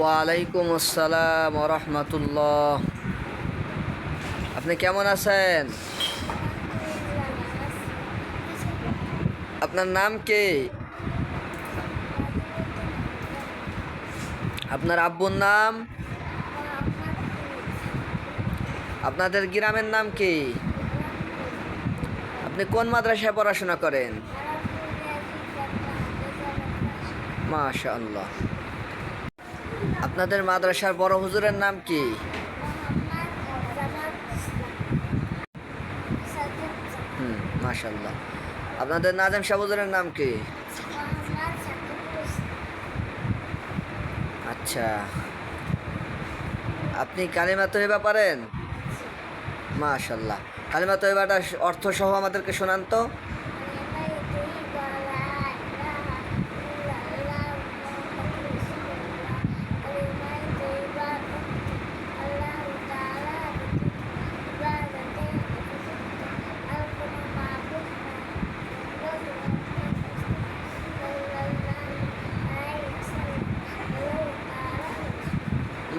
ওয়ালাইকুম আসসালাম রহমতুল্লাহ। আপনি কেমন আছেন? আপনার নাম কি? আপনার আব্বুর নাম? আপনাদের গ্রামের নাম কি? আপনি কোন মাদ্রাসায় পড়াশোনা করেন? মাশা আল্লাহ আপনাদের মাদ্রাসার বড় হুজুরের নাম কি? হুম মাশাল্লাহ আপনাদের নাজেম শাহ নাম কি? আচ্ছা। আপনি কালিমা তৈবা পারেন? মাশাল্লাহ কালিমা তৈবাটা অর্থ সহ আমাদেরকে শোনান তো।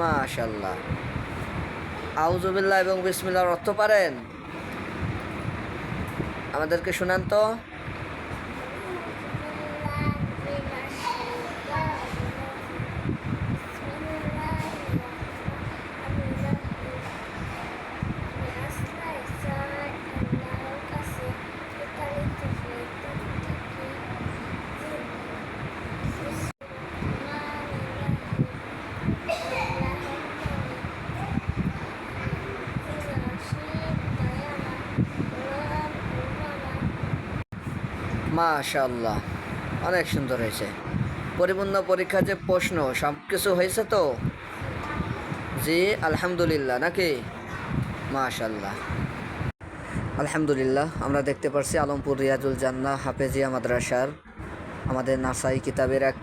মাশাল্লাহ আউজুবিল্লাহ এবং বিসমিল্লাহর অর্থ পারেন? আমাদেরকে শোনান তো। মাশাল্লাহ অনেক সুন্দর হয়েছে। পরিপূর্ণ পরীক্ষার যে প্রশ্ন সব কিছু হয়েছে তো? জি আলহামদুলিল্লাহ। নাকি? মাশাল্লাহ আলহামদুলিল্লাহ আমরা দেখতে পারছি আলমপুর রিয়াজুল জান্না হাফেজিয়া মাদ্রাসার আমাদের নাসাই কিতাবের এক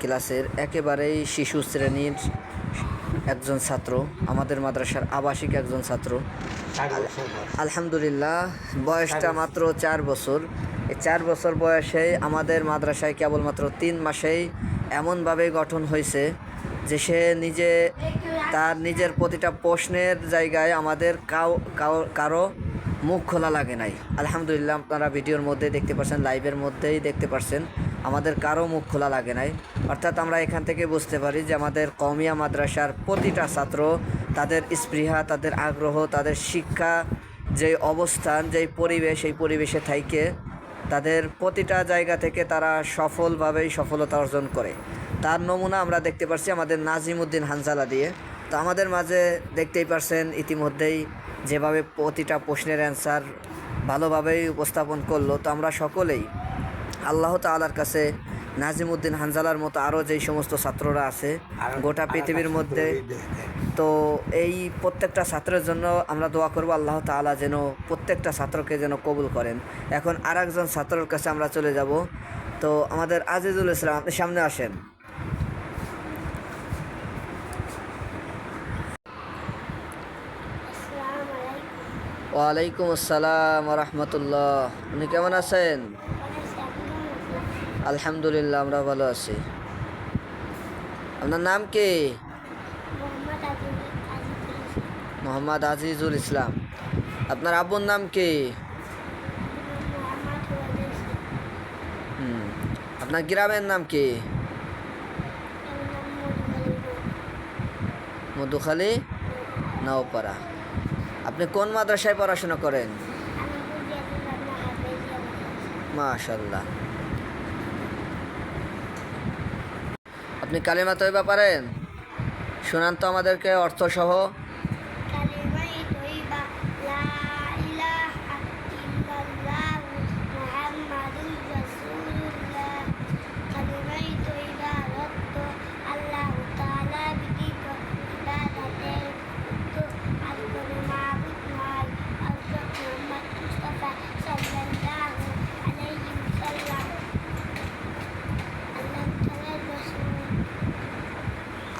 ক্লাসের একেবারেই শিশু শ্রেণির একজন ছাত্র আমাদের মাদ্রাসার আবাসিক একজন ছাত্র। আলহামদুলিল্লাহ বয়সটা মাত্র চার বছর। চার বছর বয়সে আমাদের মাদ্রাসায় কেবলমাত্র তিন মাসেই এমনভাবে গঠন হয়েছে যে সে নিজে, তার নিজের প্রতিটা প্রশ্নের জায়গায় আমাদের কাউ কারও মুখ খোলা লাগে নাই। আলহামদুলিল্লাহ আপনারা ভিডিওর মধ্যে দেখতে পাচ্ছেন লাইভের মধ্যেই দেখতে পাচ্ছেন আমাদের কারও মুখ খোলা লাগে নাই। অর্থাৎ আমরা এখান থেকে বুঝতে পারি যে আমাদের কমিয়া মাদ্রাসার প্রতিটা ছাত্র, তাদের স্পৃহা, তাদের আগ্রহ, তাদের শিক্ষা যে অবস্থান, যেই পরিবেশ এই পরিবেশে থাইকে তাদের প্রতিটা জায়গা থেকে তারা সফলভাবেই সফলতা অর্জন করে। তার নমুনা আমরা দেখতে পারছি আমাদের নাজিমুদ্দিন হানজালা দিয়ে। তো আমাদের মাঝে দেখতেই পারছেন ইতিমধ্যেই যেভাবে প্রতিটা প্রশ্নের অ্যান্সার ভালোভাবেই উপস্থাপন করল। তো আমরা সকলেই আল্লাহ তালার কাছে নাজিমুদ্দিন হানজালার মতো আরও যেই সমস্ত ছাত্ররা আছে গোটা পৃথিবীর মধ্যে তো এই প্রত্যেকটা ছাত্রের জন্য আমরা দোয়া করব আল্লাহ তাআলা যেন প্রত্যেকটা ছাত্রকে যেন কবুল করেন। এখন আর একজন ছাত্রের কাছে আমরা চলে যাব। তো আমাদের আজিজুল ইসলাম আপনি সামনে আসেন। ওয়ালাইকুম আসসালাম রহমতুল্লাহ। আপনি কেমন আছেন? আলহামদুলিল্লাহ আমরা ভালো আছি। আপনার নাম কি? মোহাম্মদ আজিজুল ইসলাম। আপনার আব্বুর নাম কি? আপনার গ্রামের নাম কি? মধুখালী নাওপাড়া। আপনি কোন মাদ্রাসায় পড়াশোনা করেন? মাশাল্লাহ আপনি কালিমা তৈবা পারেন? শোনান তো আমাদেরকে অর্থ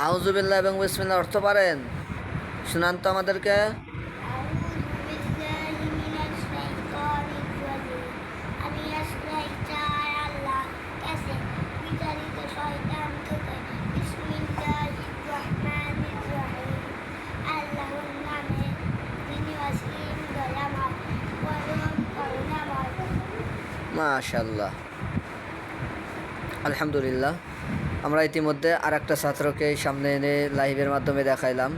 আউজুবিল্লাহ এবং বিসমিল্লা অর্থ পারেন। শুনান তো আমাদেরকে। মাশাল্লাহ আলহামদুলিল্লাহ। আমরা ইতিমধ্যে আর একটা ছাত্রকে সামনে এনে লাইভের মাধ্যমে দেখাইলাম।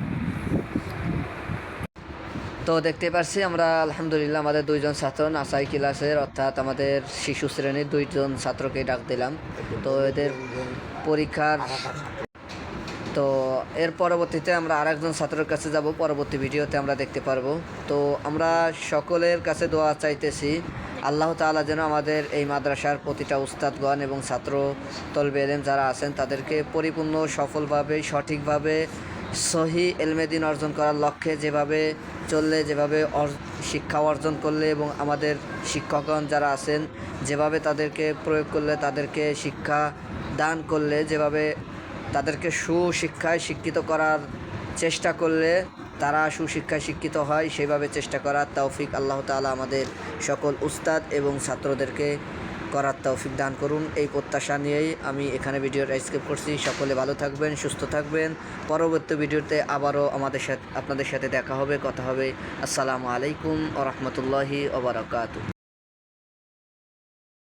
তো দেখতে পাচ্ছি আমরা আলহামদুলিল্লাহ আমাদের দুইজন ছাত্র নাসাই ক্লাসের, অর্থাৎ আমাদের শিশু শ্রেণির দুইজন ছাত্রকে ডাক দিলাম। তো এদের পরীক্ষার তো এর পরবর্তীতে আমরা আরেকজন ছাত্রের কাছে যাব, পরবর্তী ভিডিওতে আমরা দেখতে পারব। তো আমরা সকলের কাছে দোয়া চাইতেছি, আল্লাহ তাআলা যেন আমাদের এই মাদ্রাসার প্রতিটা উস্তাদগণ এবং ছাত্র তলবে যারা আছেন, তাদেরকে পরিপূর্ণ সফলভাবে, সঠিকভাবে, সহি এলমেদিন অর্জন করার লক্ষ্যে যেভাবে চললে, যেভাবে শিক্ষা অর্জন করলে এবং আমাদের শিক্ষকগণ যারা আছেন, যেভাবে তাদেরকে প্রয়োগ করলে, তাদেরকে শিক্ষা দান করলে, যেভাবে তাদেরকে সুশিক্ষায় শিক্ষিত করার চেষ্টা করলে তারা সুশিক্ষায় শিক্ষিত হয়, সেভাবে চেষ্টা করার তৌফিক আল্লাহ তাআলা আমাদের সকল উস্তাদ এবং ছাত্রদেরকে করার তৌফিক দান করুন। এই প্রত্যাশা নিয়েই আমি এখানে ভিডিওটা স্কিপ করছি। সকলে ভালো থাকবেন, সুস্থ থাকবেন। পরবর্তী ভিডিওতে আবারও আমাদের সাথে, আপনাদের সাথে দেখা হবে, কথা হবে। আসসালামু আলাইকুম ও রহমতুল্লাহি